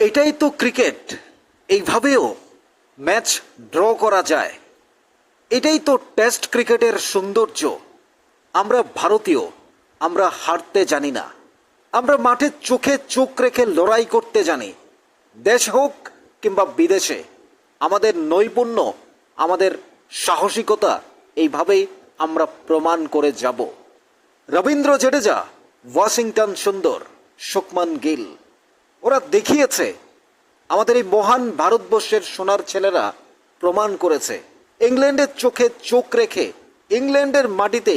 এটাই তো ক্রিকেট। এইভাবেও ম্যাচ ড্র করা যায়। এটাই তো টেস্ট ক্রিকেটের সৌন্দর্য। আমরা ভারতীয়, আমরা হারতে জানি না। আমরা মাঠে চোখে চোখ রেখে লড়াই করতে জানি। দেশ হোক কিংবা বিদেশে, আমাদের নৈপুণ্য, আমাদের সাহসিকতা, এইভাবেই আমরা প্রমাণ করে যাব। রবীন্দ্র জাডেজা, ওয়াশিংটন সুন্দর, সুকমান গিল। ওরা দেখিয়েছে, আমাদের এই মহান ভারতবর্ষের সোনার ছেলেরা প্রমাণ করেছে। ইংল্যান্ডের চোখে চোখ রেখে, ইংল্যান্ডের মাটিতে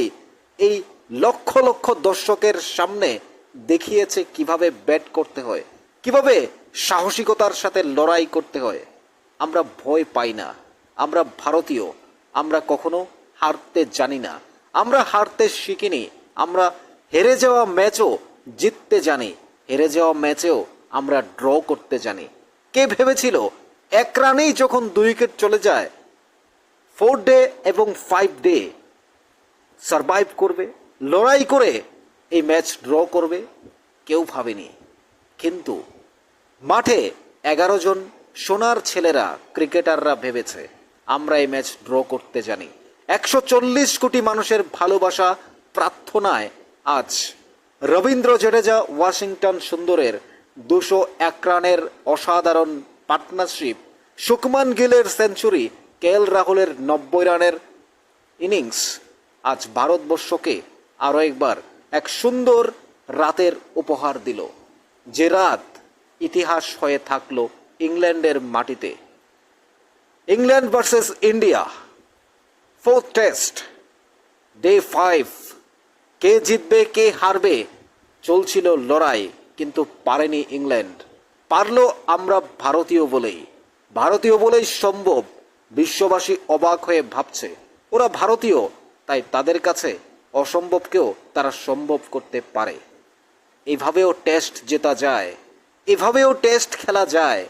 এই লক্ষ লক্ষ দর্শকের সামনে দেখিয়েছে কীভাবে ব্যাট করতে হয়, কীভাবে সাহসিকতার সাথে লড়াই করতে হয়। আমরা ভয় পাই না, আমরা ভারতীয়, আমরা কখনো হারতে জানি না। আমরা হারতে শিখিনি, আমরা হেরে যাওয়া ম্যাচও জিততে জানি, হেরে যাওয়া ম্যাচেও আমরা ড্র করতে জানি। কে ভেবেছিল, এক রানেই যখন দুই উইকেট চলে যায় ফোর ডে এবং ফাইভ ডে সারভাইভ করবে, লড়াই করে এই ম্যাচ ড্র করবে, কেউ ভাবেনি। কিন্তু মাঠে এগারো জন সোনার ছেলেরা ক্রিকেটাররা ভেবেছে, আমরা এই ম্যাচ ড্র করতে জানি। একশো চল্লিশ কোটি মানুষের ভালোবাসা, প্রার্থনায় আজ রবীন্দ্র জাডেজা ওয়াশিংটন সুন্দরের দুশো এক রানের অসাধারণ পার্টনারশিপ। সুকমান গিলের সেঞ্চুরি কে এল রাহুলের নব্বই রানের ইনিংস। আজ ভারতবর্ষকে আরও একবার এক সুন্দর রাতের উপহার দিল। যে রাত ইতিহাস হয়ে থাকল ইংল্যান্ডের মাটিতে। England versus India. Fourth test. Day five. কে জিতবে, কে হারবে, চলছিল লড়াই। কিন্তু পারেনি ইংল্যান্ড। পারল আমরা ভারতীয় বলেই। ভারতীয় বলেই সম্ভব, বিশ্ববাসী অবাক হয়ে ভাবছে। ওরা ভারতীয়, তাই তাদের কাছে অসম্ভবকেও তারা সম্ভব করতে পারে। এভাবেও টেস্ট জেতা যায়। এভাবেও টেস্ট খেলা যায়।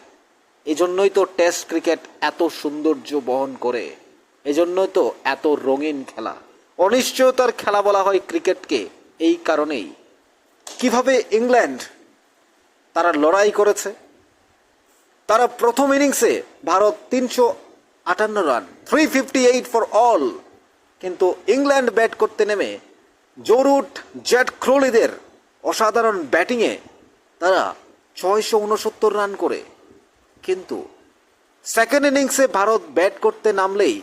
এজন্যই তো টেস্ট ক্রিকেট এত সৌন্দর্য বহন করে। এজন্যই তো এত রঙিন খেলা। অনিশ্চয়তার খেলা বলা হয় ক্রিকেটকে, এই কারণেই। কীভাবে ইংল্যান্ড তারা লড়াই করেছে? তারা প্রথম ইনিংসে ভারত তিনশো আটান্ন run three fifty eight for all কিন্তু ইংল্যান্ড ব্যাট করতে নেমে জরুট জ্যাট ক্রোলিদের অসাধারণ ব্যাটিংয়ে তারা ছয়শো উনসত্তর রান করে। কিন্তু সেকেন্ড ইনিংসে ভারত ব্যাট করতে নামলেই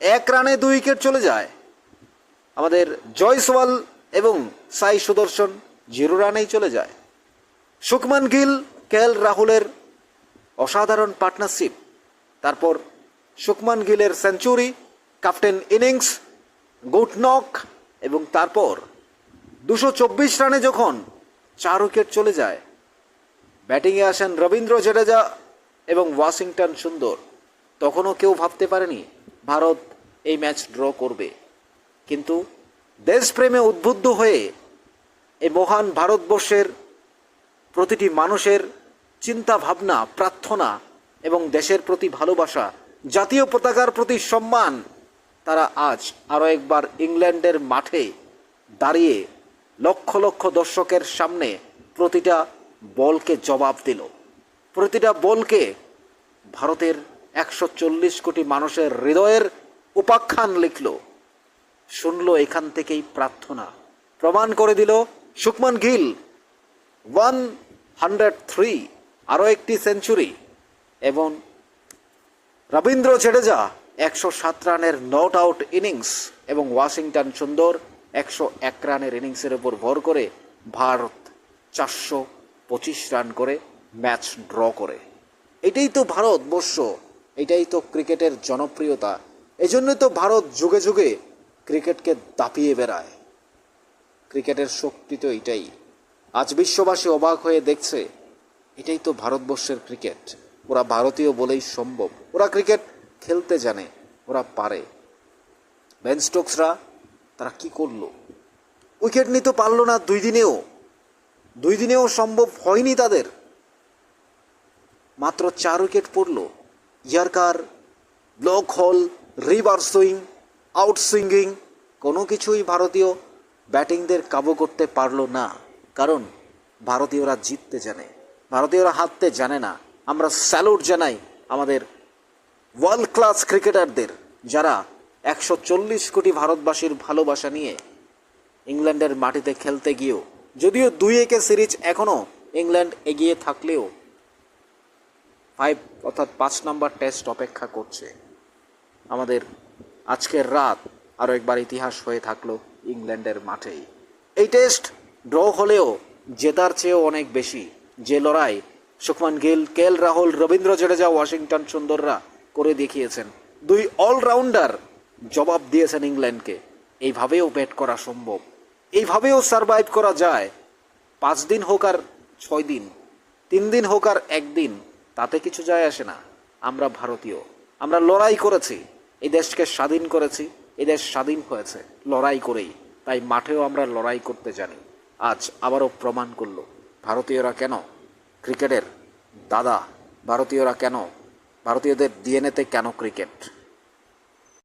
এক রানে দুই উইকেট চলে যায়। আমাদের জয়সওয়াল এবং সাই সুদর্শন জিরো রানেই চলে যায়। সুকমান গিল কেএল রাহুলের অসাধারণ পার্টনারশিপ। তারপর Shubman গিলের century, captain innings, good knock এবং তারপর দুশো চব্বিশ রানে যখন চার উইকেট চলে যায়, ব্যাটিংয়ে আসেন রবীন্দ্র জাডেজা এবং ওয়াশিংটন সুন্দর। তখনও কেউ ভাবতে পারেনি, ভারত এই ম্যাচ ড্র করবে। কিন্তু দেশপ্রেমে উদ্বুদ্ধ হয়ে এই মহান ভারতবর্ষের প্রতিটি মানুষের চিন্তা ভাবনা প্রার্থনা এবং দেশের প্রতি ভালোবাসা, জাতীয় পতাকার প্রতি সম্মান তারা আজ আরও একবার ইংল্যান্ডের মাঠে দাঁড়িয়ে লক্ষ লক্ষ দর্শকের সামনে প্রতিটা বলকে জবাব দিল। প্রতিটা বলকে ভারতের একশো চল্লিশ কোটি মানুষের হৃদয়ের উপাখ্যান লিখল। শুনল এখান থেকেই প্রার্থনা। প্রমাণ করে দিল Shubman Gill. One hundred three, আরও একটি সেঞ্চুরি। এবং রবীন্দ্র জাডেজা একশো সাত রানের নট আউট ইনিংস এবং ওয়াশিংটন সুন্দর একশো এক রানের ইনিংসের উপর ভর করে ভারত চারশো পঁচিশ রান করে ম্যাচ ড্র করে। এটাই তো ভারতবর্ষ, এটাই তো ক্রিকেটের জনপ্রিয়তা। এজন্যই তো ভারত যুগে যুগে ক্রিকেটকে দাপিয়ে বেড়ায়। ক্রিকেটের শক্তি তো এটাই। আজ বিশ্ববাসী অবাক হয়ে দেখছে, এটাই তো ভারতবর্ষের ক্রিকেট। ওরা ভারতীয় বলেই সম্ভব। ওরা ক্রিকেট খেলতে জানে, ওরা পারে। বেন স্টোকসরা তারা কি করল? উইকেট নিতে পারল না দুই দিনেও। দুই দিনেও সম্ভব হয়নি তাদের। মাত্র চার উইকেট পড়ল। ইয়ারকার, ব্লক হল রিভার সুইং আউট সুইঙ্গিং কোনো কিছুই ভারতীয় ব্যাটিংদের কাবু করতে পারল না। কারণ ভারতীয়রা জিততে জানে, ভারতীয়রা হাততে জানে না। আমরা স্যালুট জানাই আমাদের ওয়ার্ল্ড ক্লাস ক্রিকেটারদের যারা একশো চল্লিশ কোটি ভারতবাসীর ভালোবাসা নিয়ে ইংল্যান্ডের মাটিতে খেলতে গিয়েও, যদিও দুই একে সিরিজ এখনও ইংল্যান্ড এগিয়ে থাকলেও ফাইভ অর্থাৎ পাঁচ নম্বর টেস্ট অপেক্ষা করছে। আমাদের আজকের রাত আরও একবার ইতিহাস হয়ে থাকল ইংল্যান্ডের মাঠেই। এই টেস্ট ড্র হলেও জেতার চেয়েও অনেক বেশি। যে লড়াই সুখমান গিল, কেএল রাহুল, রবীন্দ্র জাডেজা, ওয়াশিংটন সুন্দররা করে দেখিয়েছেন। দুই অলরাউন্ডার জবাব দিয়েছেন ইংল্যান্ডকে। এইভাবেও ব্যাট করা সম্ভব। এইভাবেও সারভাইভ করা যায়। পাঁচ দিন হোক আর ছয় দিন, তিন দিন হোক আর একদিন, তাতে কিছু যায় আসে না। আমরা ভারতীয়। আমরা লড়াই করেছি। এই দেশকে স্বাধীন করেছি, এই দেশ স্বাধীন হয়েছে, লড়াই করেই। তাই মাঠেও আমরা লড়াই করতে জানি। আজ আবারও প্রমাণ করল, ভারতীয়রা কেন ক্রিকেটের দাদা, ভারতীয়রা কেন, ভারতীয়দের ডিএনএতে কেন ক্রিকেট?